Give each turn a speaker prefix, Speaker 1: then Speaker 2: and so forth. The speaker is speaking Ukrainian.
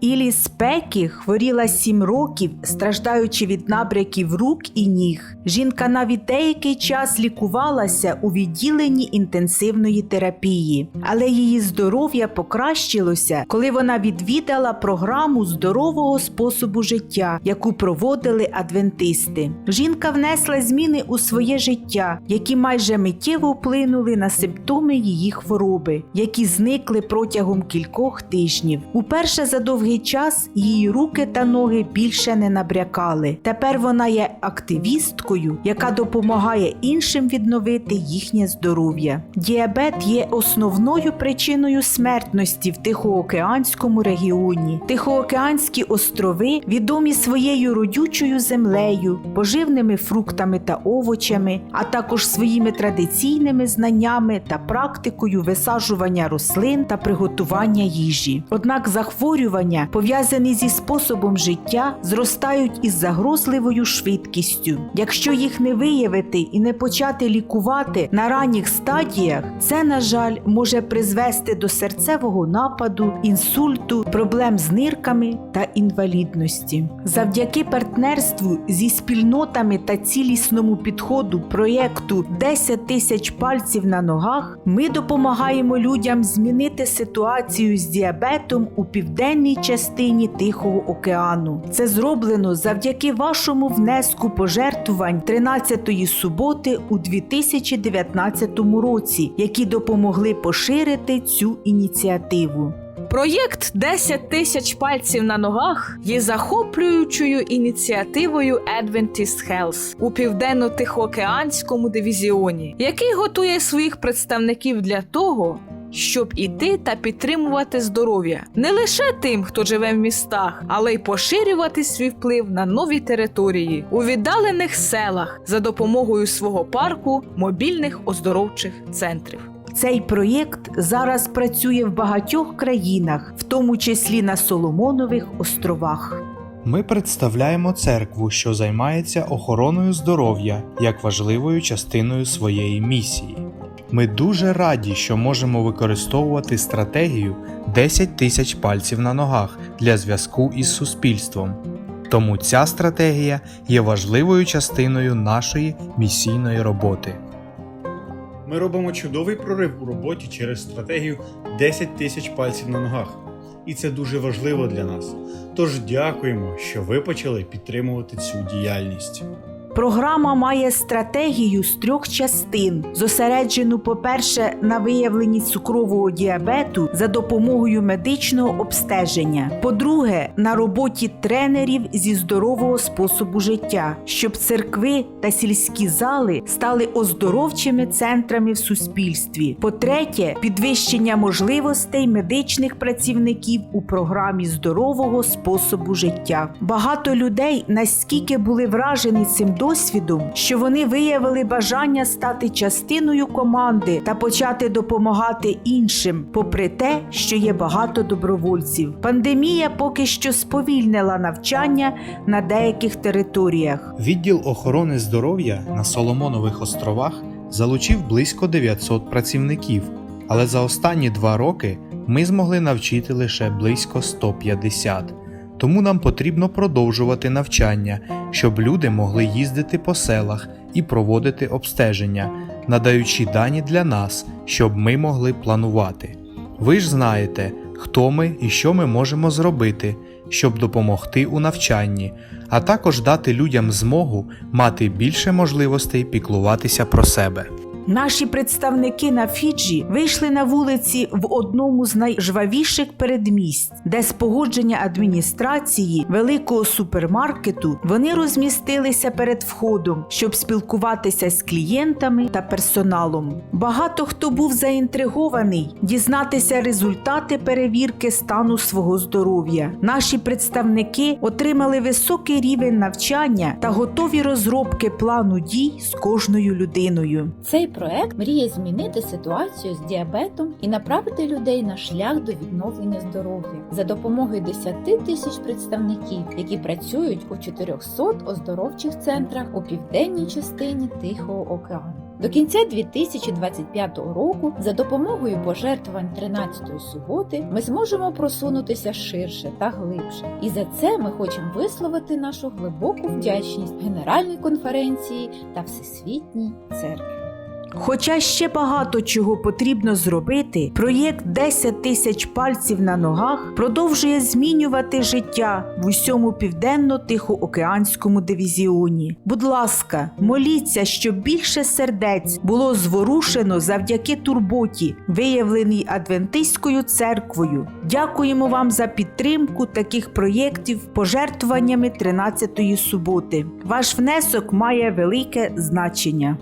Speaker 1: Ілі Спекі хворіла сім років, страждаючи від набряків рук і ніг. Жінка навіть деякий час лікувалася у відділенні інтенсивної терапії, але її здоров'я покращилося, коли вона відвідала програму здорового способу життя, яку проводили адвентисти. Жінка внесла зміни у своє життя, які майже миттєво вплинули на симптоми її хвороби, які зникли протягом кількох тижнів. Уперше за довгий час її руки та ноги більше не набрякали. Тепер вона є активісткою, яка допомагає іншим відновити їхнє здоров'я. Діабет є основною причиною смертності в Тихоокеанському регіоні. Тихоокеанські острови відомі своєю родючою землею, поживними фруктами та овочами, а також своїми традиційними знаннями та практикою висаджування рослин та приготування їжі. Однак захворювання, пов'язані зі способом життя, зростають із загрозливою швидкістю. Якщо їх не виявити і не почати лікувати на ранніх стадіях, це, на жаль, може призвести до серцевого нападу, інсульту, проблем з нирками та інвалідності. Завдяки партнерству зі спільнотами та цілісному підходу проєкту 10 тисяч пальців на ногах ми допомагаємо людям змінити ситуацію з діабетом у південній частині Тихого океану. Це зроблено завдяки вашому внеску пожертвувань 13-ї суботи у 2019 році, які допомогли поширити цю ініціативу.
Speaker 2: Проєкт «10 тисяч пальців на ногах є захоплюючою ініціативою Adventist Health у південно-тихоокеанському дивізіоні, який готує своїх представників для того, щоб іти та підтримувати здоров'я не лише тим, хто живе в містах, але й поширювати свій вплив на нові території у віддалених селах за допомогою свого парку мобільних оздоровчих центрів.
Speaker 1: Цей проєкт зараз працює в багатьох країнах, в тому числі на Соломонових островах.
Speaker 3: Ми представляємо церкву, що займається охороною здоров'я як важливою частиною своєї місії. Ми дуже раді, що можемо використовувати стратегію 10 тисяч пальців на ногах для зв'язку із суспільством. Тому ця стратегія є важливою частиною нашої місійної роботи.
Speaker 4: Ми робимо чудовий прорив у роботі через стратегію 10 тисяч пальців на ногах. І це дуже важливо для нас. Тож дякуємо, що ви почали підтримувати цю діяльність.
Speaker 1: Програма має стратегію з трьох частин, зосереджену, по-перше, на виявленні цукрового діабету за допомогою медичного обстеження. По-друге, на роботі тренерів зі здорового способу життя, щоб церкви та сільські зали стали оздоровчими центрами в суспільстві. По-третє, підвищення можливостей медичних працівників у програмі здорового способу життя. Багато людей настільки були вражені цим досвідом, що вони виявили бажання стати частиною команди та почати допомагати іншим, попри те, що є багато добровольців. Пандемія поки що сповільнила навчання на деяких територіях.
Speaker 3: Відділ охорони здоров'я на Соломонових островах залучив близько 900 працівників, але за останні два роки ми змогли навчити лише близько 150. Тому нам потрібно продовжувати навчання, щоб люди могли їздити по селах і проводити обстеження, надаючи дані для нас, щоб ми могли планувати. Ви ж знаєте, хто ми і що ми можемо зробити, щоб допомогти у навчанні, а також дати людям змогу мати більше можливостей піклуватися про себе.
Speaker 1: Наші представники на Фіджі вийшли на вулиці в одному з найжвавіших передмість, де з погодження адміністрації великого супермаркету вони розмістилися перед входом, щоб спілкуватися з клієнтами та персоналом. Багато хто був заінтригований дізнатися результати перевірки стану свого здоров'я. Наші представники отримали високий рівень навчання та готові розробки плану дій з кожною людиною.
Speaker 5: Цей проект мріє змінити ситуацію з діабетом і направити людей на шлях до відновлення здоров'я за допомогою 10 тисяч представників, які працюють у 400 оздоровчих центрах у південній частині Тихого океану. До кінця 2025 року за допомогою пожертвувань 13-ї суботи ми зможемо просунутися ширше та глибше. І за це ми хочемо висловити нашу глибоку вдячність Генеральній конференції та Всесвітній церкві.
Speaker 1: Хоча ще багато чого потрібно зробити, проєкт 10 тисяч пальців на ногах продовжує змінювати життя в усьому південно-тихоокеанському дивізіоні. Будь ласка, моліться, щоб більше сердець було зворушено завдяки турботі, виявленій Адвентистською церквою. Дякуємо вам за підтримку таких проєктів пожертвуваннями 13-ї суботи. Ваш внесок має велике значення.